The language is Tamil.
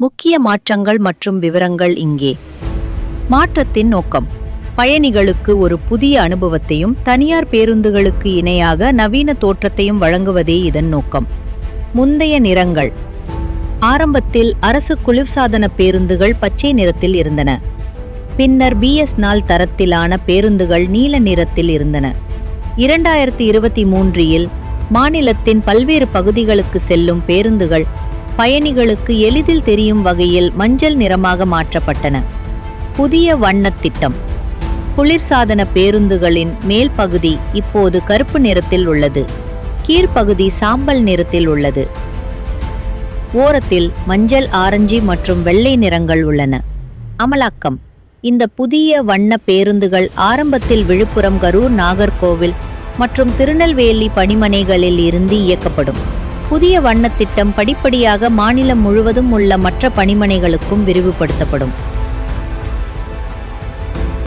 முக்கிய மாற்றங்கள் மற்றும் விவரங்கள் இங்கே. மாற்றத்தின் நோக்கம். பயணிகளுக்கு ஒரு புதிய அனுபவத்தையும் தனியார் பேருந்துகளுக்கு இணையாக நவீன தோற்றத்தையும் வழங்குவதே இதன் நோக்கம். முந்தைய நிறங்கள். ஆரம்பத்தில் அரசு குளிர்சாதன பேருந்துகள் பச்சை நிறத்தில் இருந்தன. பின்னர் பிஎஸ் நாள் தரத்திலான பேருந்துகள் நீல நிறத்தில் இருந்தன. இரண்டாயிரத்தி இருபத்தி மூன்றில் மாநிலத்தின் பல்வேறு பகுதிகளுக்கு செல்லும் பேருந்துகள் பயணிகளுக்கு எளிதில் தெரியும் வகையில் மஞ்சள் நிறமாக மாற்றப்பட்டன. புதிய வண்ணத் திட்டம். குளிர்சாதன பேருந்துகளின் மேல் பகுதி இப்போது கருப்பு நிறத்தில் உள்ளது. கீழ்ப்பகுதி சாம்பல் நிறத்தில் உள்ளது. ஓரத்தில் மஞ்சள் ஆரஞ்சு மற்றும் வெள்ளை நிறங்கள் உள்ளன. அமலாக்கம். இந்த புதிய வண்ண பேருந்துகள் ஆரம்பத்தில் விழுப்புரம் கரூர் நாகர்கோவில் மற்றும் திருநெல்வேலி பணிமனைகளில் இருந்து இயக்கப்படும். புதிய வண்ணத் திட்டம் படிப்படியாக மாநிலம் முழுவதும் உள்ள மற்ற பணிமனைகளுக்கும் விரிவுபடுத்தப்படும்.